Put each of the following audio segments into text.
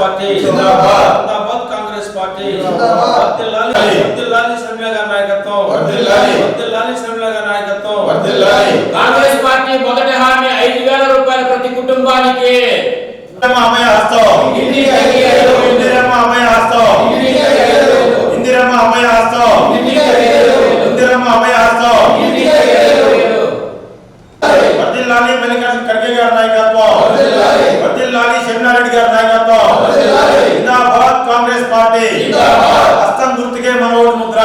Party జిందాబాద్. జిందాబాద్ Congress party జిందాబాద్. వర్ధిల్లాలి వర్ధిల్లాలి షర్మిల గారి నాయకత్వం వర్ధిల్లాలి. వర్ధిల్లాలి షర్మిల గారి నాయకత్వం వర్ధిల్లాలి. కాంగ్రెస్ పార్టీ మొదటి హామీ ఐదు వేల రూపాయలు ప్రతి కుటుంబానికి ఇందిరమ్మ అభయ హస్తం ఇంటికి ఐదు వేలు. ఇందిరమ్మ అభయ హస్తం ఇంటికి ఐదు వేలు. ఇందిరమ్మ అభయ హస్తం ఇంటికి ఐదు వేలు. ఇందిరమ్మ అభయ హస్తం ఇంటికి ఐదు వేలు. వర్ధిల్లాలి మల్లికార్జున ఖర్గే గారి నాయకత్వం వర్ధిల్లాలి. వర్ధిల్లాలి శరణారెడ్డి గారి నాయకత్వం జిందాబాద్ కాంగ్రెస్ పార్టీ హస్తం గుర్తుకే మనోడు ముద్ర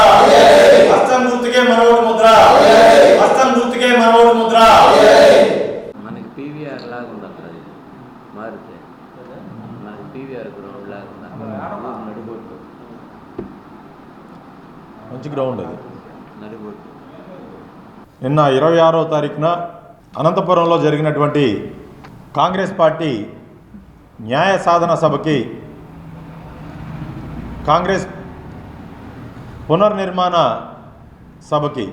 ముద్ర. హస్తం గుర్తుకే మనోడు ముద్ర. మనకి పీవీఆర్ లాగా ఉంది అక్కడ మారితే. మనకి పీవీఆర్ గ్రౌండ్ లాగా ఉంది నడిబొట్టు మంచి గ్రౌండ్ అది. నడిబొట్టు నిన్న ఇరవై ఆరో తారీఖున అనంతపురంలో జరిగినటువంటి కాంగ్రెస్ పార్టీ న్యాయ సాధన సభకి కాంగ్రెస్ పునర్నిర్మాణ సభకి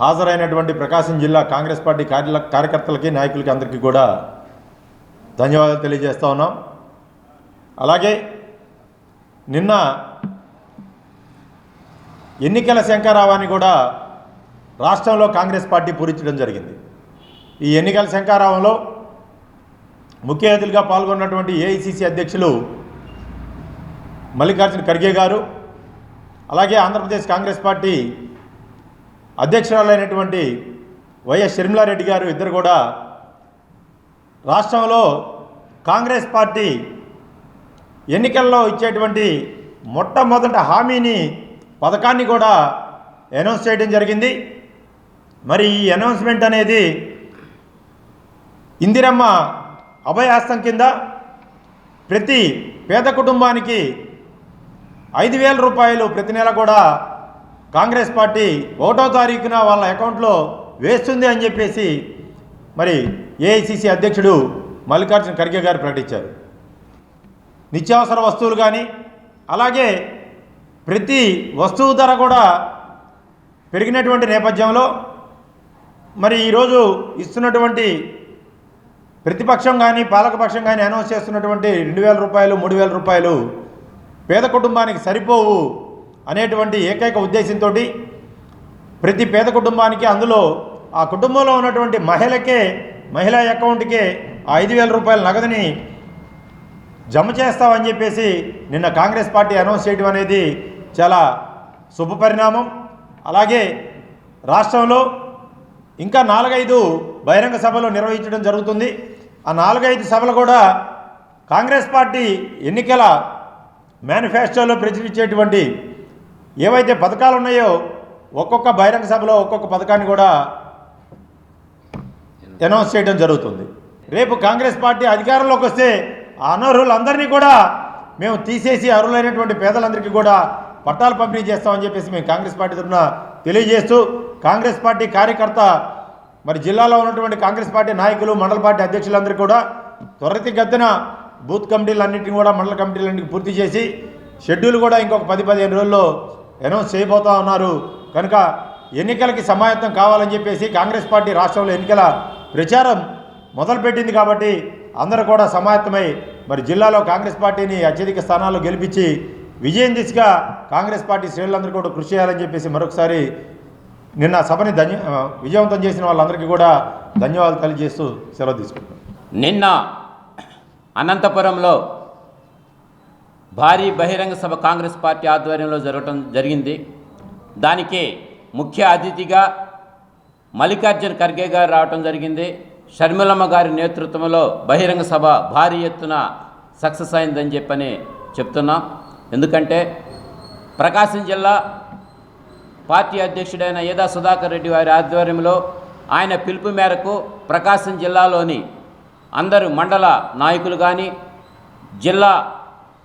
హాజరైనటువంటి ప్రకాశం జిల్లా కాంగ్రెస్ పార్టీ కార్య కార్యకర్తలకి నాయకులకి అందరికీ కూడా ధన్యవాదాలు తెలియజేస్తా ఉన్నాం. అలాగే నిన్న ఎన్నికల శంకారావాన్ని కూడా రాష్ట్రంలో కాంగ్రెస్ పార్టీ పూరించడం జరిగింది. ఈ ఎన్నికల శంకారావంలో ముఖ్య అతిథులుగా పాల్గొన్నటువంటి ఏఐసిసి అధ్యక్షులు మల్లికార్జున ఖర్గే గారు అలాగే ఆంధ్రప్రదేశ్ కాంగ్రెస్ పార్టీ అధ్యక్షురాలైనటువంటి వైఎస్ షర్మిలారెడ్డి గారు ఇద్దరు కూడా రాష్ట్రంలో కాంగ్రెస్ పార్టీ ఎన్నికల్లో ఇచ్చేటువంటి మొట్టమొదట హామీని పథకాన్ని కూడా అనౌన్స్ చేయడం జరిగింది. మరి ఈ అనౌన్స్మెంట్ అనేది ఇందిరమ్మ అభయాస్తం కింద ప్రతి పేద కుటుంబానికి ఐదు వేల రూపాయలు ప్రతి నెల కూడా కాంగ్రెస్ పార్టీ ఒకటో తారీఖున వాళ్ళ అకౌంట్లో వేస్తుంది అని చెప్పేసి మరి ఏఐసిసి అధ్యక్షుడు మల్లికార్జున ఖర్గే గారు ప్రకటించారు. నిత్యావసర వస్తువులు కానీ అలాగే ప్రతి వస్తువు ధర కూడా పెరిగినటువంటి నేపథ్యంలో మరి ఈరోజు ఇస్తున్నటువంటి ప్రతిపక్షం కానీ పాలకపక్షం కానీ అనౌన్స్ చేస్తున్నటువంటి రెండు వేల రూపాయలు మూడు వేల రూపాయలు పేద కుటుంబానికి సరిపోవు అనేటువంటి ఏకైక ఉద్దేశంతో ప్రతి పేద కుటుంబానికి అందులో ఆ కుటుంబంలో ఉన్నటువంటి మహిళకే మహిళా అకౌంట్కే ఆ ఐదు వేల రూపాయల నగదుని జమ చేస్తామని చెప్పేసి నిన్న కాంగ్రెస్ పార్టీ అనౌన్స్ చేయడం అనేది చాలా శుభపరిణామం అలాగే రాష్ట్రంలో ఇంకా నాలుగైదు బహిరంగ సభలు నిర్వహించడం జరుగుతుంది. ఆ నాలుగైదు సభలు కూడా కాంగ్రెస్ పార్టీ ఎన్నికల మేనిఫెస్టోలో ప్రచురించేటువంటి ఏవైతే పథకాలు ఉన్నాయో ఒక్కొక్క బహిరంగ సభలో ఒక్కొక్క పథకాన్ని కూడా అనౌన్స్ చేయడం జరుగుతుంది. రేపు కాంగ్రెస్ పార్టీ అధికారంలోకి వస్తే అనర్హులందరినీ కూడా మేము తీసేసి అర్హులైనటువంటి పేదలందరికీ కూడా పట్టాలు పంపిణీ చేస్తామని చెప్పేసి మేము కాంగ్రెస్ పార్టీ తరఫున తెలియజేస్తూ కాంగ్రెస్ పార్టీ కార్యకర్త మరి జిల్లాలో ఉన్నటువంటి కాంగ్రెస్ పార్టీ నాయకులు మండల పార్టీ అధ్యక్షులందరూ కూడా త్వరితగతిన బూత్ కమిటీలన్నింటినీ కూడా మండల కమిటీలన్నింటికి పూర్తి చేసి షెడ్యూల్ కూడా ఇంకొక పది పదిహేను రోజుల్లో అనౌన్స్ చేయబోతా ఉన్నారు. కనుక ఎన్నికలకి సమాయత్తం కావాలని చెప్పేసి కాంగ్రెస్ పార్టీ రాష్ట్రంలో ఎన్నికల ప్రచారం మొదలుపెట్టింది కాబట్టి అందరూ కూడా సమాయత్తమై మరి జిల్లాలో కాంగ్రెస్ పార్టీని అత్యధిక స్థానాల్లో గెలిపించి విజయం దిశగా కాంగ్రెస్ పార్టీ శ్రేణులందరూ కూడా కృషి చేయాలని చెప్పేసి మరొకసారి నిన్న సభని ధన్య విజయవంతం చేసిన వాళ్ళందరికీ కూడా ధన్యవాదాలు తెలియజేస్తూ సెలవు తీసుకుంటున్నాను నిన్న అనంతపురంలో భారీ బహిరంగ సభ కాంగ్రెస్ పార్టీ ఆధ్వర్యంలో జరగటం జరిగింది. దానికి ముఖ్య అతిథిగా మల్లికార్జున ఖర్గే గారు రావటం జరిగింది. షర్మిలమ్మ గారి నేతృత్వంలో బహిరంగ సభ భారీ ఎత్తున సక్సెస్ అయిందని చెప్పని చెప్తున్నాం. ఎందుకంటే ప్రకాశం జిల్లా పార్టీ అధ్యక్షుడైన ఏదా సుధాకర్ రెడ్డి వారి ఆధ్వర్యంలో ఆయన పిలుపు మేరకు ప్రకాశం జిల్లాలోని అందరు మండల నాయకులు కానీ జిల్లా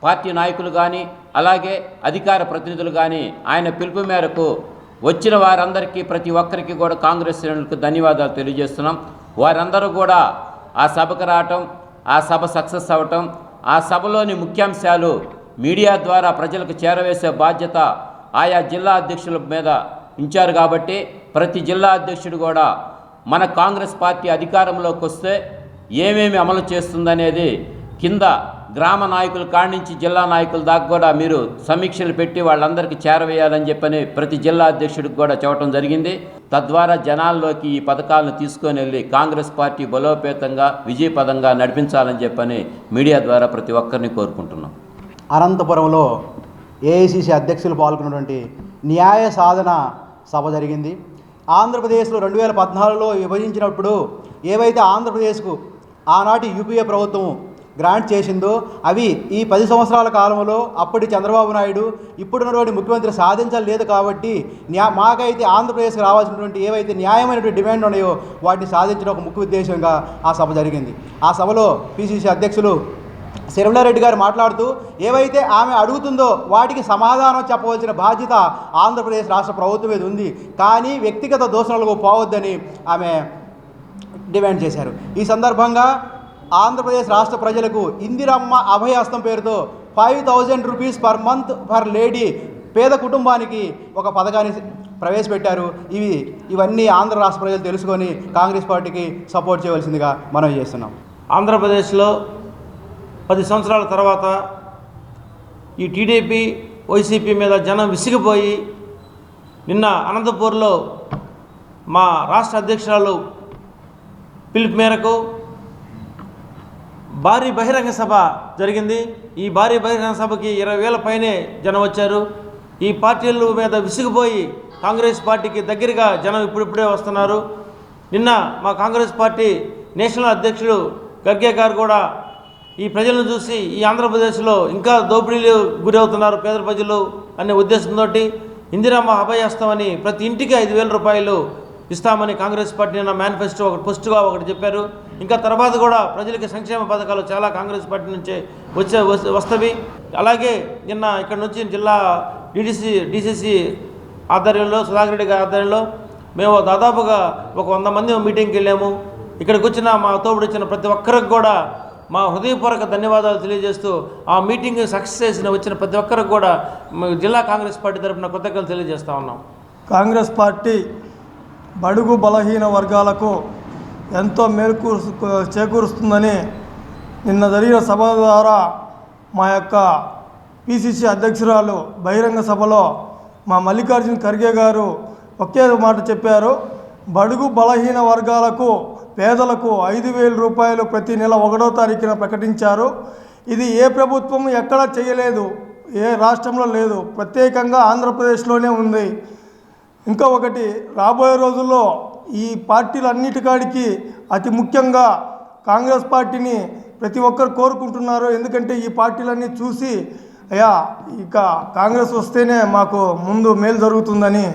పార్టీ నాయకులు కానీ అలాగే అధికార ప్రతినిధులు కానీ ఆయన పిలుపు మేరకు వచ్చిన వారందరికీ ప్రతి ఒక్కరికి కూడా కాంగ్రెస్ శ్రేణులకు ధన్యవాదాలు తెలియజేస్తున్నాం. వారందరూ కూడా ఆ సభకు రావటం ఆ సభ సక్సెస్ అవ్వటం ఆ సభలోని ముఖ్యాంశాలు మీడియా ద్వారా ప్రజలకు చేరవేసే బాధ్యత ఆయా జిల్లా అధ్యక్షుల మీద ఉంచారు కాబట్టి ప్రతి జిల్లా అధ్యక్షుడు కూడా మన కాంగ్రెస్ పార్టీ అధికారంలోకి వస్తే ఏమేమి అమలు చేస్తుందనేది కింద గ్రామ నాయకుల కాడి నుంచి జిల్లా నాయకుల దాకా కూడా మీరు సమీక్షలు పెట్టి వాళ్ళందరికీ చేరవేయాలని చెప్పని ప్రతి జిల్లా అధ్యక్షుడికి కూడా చెప్పడం జరిగింది. తద్వారా జనాల్లోకి ఈ పథకాలను తీసుకొని వెళ్ళి కాంగ్రెస్ పార్టీ బలోపేతంగా విజయపదంగా నడిపించాలని చెప్పని మీడియా ద్వారా ప్రతి ఒక్కరిని కోరుకుంటున్నాం. అనంతపురంలో ఏఐసిసి అధ్యక్షులు పాల్గొన్నటువంటి న్యాయ సాధన సభ జరిగింది. ఆంధ్రప్రదేశ్లో రెండు వేల పద్నాలుగులో విభజించినప్పుడు ఏవైతే ఆంధ్రప్రదేశ్కు ఆనాటి యూపీఏ ప్రభుత్వం గ్రాంట్ చేసిందో అవి ఈ పది సంవత్సరాల కాలంలో అప్పటి చంద్రబాబు నాయుడు ఇప్పుడున్నటువంటి ముఖ్యమంత్రి సాధించలేదు కాబట్టి న్యా మాకైతే ఆంధ్రప్రదేశ్కి రావాల్సినటువంటి ఏవైతే న్యాయమైనటువంటి డిమాండ్ ఉన్నాయో వాటిని సాధించడం ఒక ముఖ్య ఉద్దేశంగా ఆ సభ జరిగింది. ఆ సభలో పిసిసి అధ్యక్షులు శర్మిలారెడ్డి గారు మాట్లాడుతూ ఏవైతే ఆమె అడుగుతుందో వాటికి సమాధానం చెప్పవలసిన బాధ్యత ఆంధ్రప్రదేశ్ రాష్ట్ర ప్రభుత్వం మీద ఉంది. కానీ వ్యక్తిగత దోషణలకు పోవద్దని ఆమె డిమాండ్ చేశారు. ఈ సందర్భంగా ఆంధ్రప్రదేశ్ రాష్ట్ర ప్రజలకు ఇందిరమ్మ అభయహస్తం పేరుతో five thousand rupees per month per lady పేద కుటుంబానికి ఒక పథకాన్ని ప్రవేశపెట్టారు. ఇవి ఇవన్నీ ఆంధ్ర రాష్ట్ర ప్రజలు తెలుసుకొని కాంగ్రెస్ పార్టీకి సపోర్ట్ చేయవలసిందిగా మనం చేస్తున్నాం. ఆంధ్రప్రదేశ్లో పది సంవత్సరాల తర్వాత ఈ టీడీపీ వైసీపీ మీద జనం విసిగిపోయి నిన్న అనంతపూర్లో మా రాష్ట్ర అధ్యక్షురాలు పిలుపు మేరకు భారీ బహిరంగ సభ జరిగింది. ఈ భారీ బహిరంగ సభకి ఇరవై వేల పైనే జనం వచ్చారు. ఈ పార్టీల మీద విసిగిపోయి కాంగ్రెస్ పార్టీకి దగ్గరగా జనం ఇప్పుడిప్పుడే వస్తున్నారు. నిన్న మా కాంగ్రెస్ పార్టీ నేషనల్ అధ్యక్షుడు ఖర్గే గారు కూడా ఈ ప్రజలను చూసి ఈ ఆంధ్రప్రదేశ్లో ఇంకా దోపిడీలు గురవుతున్నారు పేద ప్రజలు అనే ఉద్దేశంతో ఇందిరమ్మ అని ప్రతి ఇంటికి ఐదు వేల రూపాయలు ఇస్తామని కాంగ్రెస్ పార్టీ నిన్న మేనిఫెస్టో ఒకటి పుస్టుగా ఒకటి చెప్పారు. ఇంకా తర్వాత కూడా ప్రజలకి సంక్షేమ పథకాలు చాలా కాంగ్రెస్ పార్టీ నుంచే వచ్చే వస్తవి. అలాగే నిన్న ఇక్కడ నుంచి జిల్లా డిడిసి డిసిసి ఆధ్వర్యంలో సుధాకర్ రెడ్డి గారి ఆధ్వర్యంలో మేము దాదాపుగా ఒక వంద మంది మీటింగ్కి వెళ్ళాము. ఇక్కడికి వచ్చిన మా తోపుడు వచ్చిన ప్రతి ఒక్కరికి కూడా మా హృదయపూర్వక ధన్యవాదాలు తెలియజేస్తూ ఆ మీటింగ్ సక్సెస్ చేసిన వచ్చిన ప్రతి ఒక్కరికి కూడా జిల్లా కాంగ్రెస్ పార్టీ తరఫున కృతజ్ఞతలు తెలియజేస్తా ఉన్నాం. కాంగ్రెస్ పార్టీ బడుగు బలహీన వర్గాలకు ఎంతో మేలుకూ చేకూరుస్తుందని నిన్న జరిగిన సభ ద్వారా మా యొక్క పిసిసి అధ్యక్షురాలు బహిరంగ సభలో మా మల్లికార్జున ఖర్గే గారు ఒకే మాట చెప్పారు. బడుగు బలహీన వర్గాలకు పేదలకు ఐదు వేల రూపాయలు ప్రతి నెల ఒకటో తారీఖున ప్రకటించారు. ఇది ఏ ప్రభుత్వం ఎక్కడా చేయలేదు ఏ రాష్ట్రంలో లేదు. ప్రత్యేకంగా ఆంధ్రప్రదేశ్లోనే ఉంది. ఇంకా ఒకటి రాబోయే రోజుల్లో ఈ పార్టీలన్నిటికాడికి అతి ముఖ్యంగా కాంగ్రెస్ పార్టీని ప్రతి ఒక్కరు కోరుకుంటున్నారు. ఎందుకంటే ఈ పార్టీలన్నీ చూసి అయ్యా ఇక కాంగ్రెస్ వస్తేనే మాకు ముందు మేలు జరుగుతుందని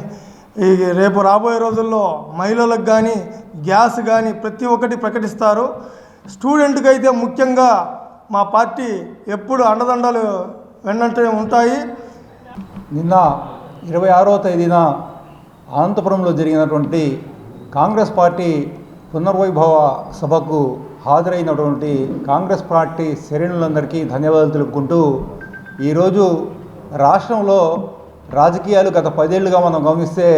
ఈ రేపు రాబోయే రోజుల్లో మహిళలకు కానీ గ్యాస్ కానీ ప్రతి ఒక్కటి ప్రకటిస్తారు. స్టూడెంట్కి అయితే ముఖ్యంగా మా పార్టీ ఎప్పుడు అండదండలు వెన్నంటే ఉంటాయి. నిన్న ఇరవై ఆరవ తేదీన అనంతపురంలో జరిగినటువంటి కాంగ్రెస్ పార్టీ పునర్వైభవ సభకు హాజరైనటువంటి కాంగ్రెస్ పార్టీ శ్రేణులందరికీ ధన్యవాదాలు తెలుపుకుంటూ ఈరోజు రాష్ట్రంలో రాజకీయాలు గత పదేళ్ళుగా మనం గమనిస్తే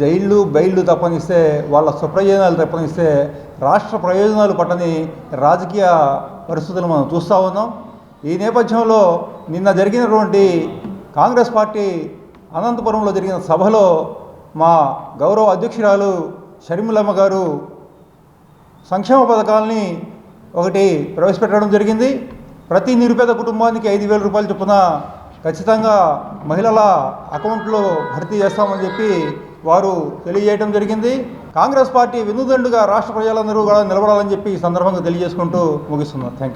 జైళ్ళు బెయిళ్ళు తప్పనిస్తే వాళ్ళ స్వప్రయోజనాలు తప్పనిస్తే రాష్ట్ర ప్రయోజనాలు పట్టని రాజకీయ పరిస్థితులు మనం చూస్తూ ఉన్నాం. ఈ నేపథ్యంలో నిన్న జరిగినటువంటి కాంగ్రెస్ పార్టీ అనంతపురంలో జరిగిన సభలో మా గౌరవ అధ్యక్షురాలు షర్మిలమ్మ గారు సంక్షేమ పథకాలని ఒకటి ప్రవేశపెట్టడం జరిగింది. ప్రతి నిరుపేద కుటుంబానికి ఐదు వేల రూపాయలు చొప్పున ఖచ్చితంగా మహిళల అకౌంట్లో భర్తీ చేస్తామని చెప్పి వారు తెలియజేయడం జరిగింది. కాంగ్రెస్ పార్టీ వెన్నుదండుగా రాష్ట్ర ప్రజలందరూ కూడా నిలబడాలని చెప్పి ఈ సందర్భంగా తెలియజేసుకుంటూ ముగిస్తున్నాను. Thank you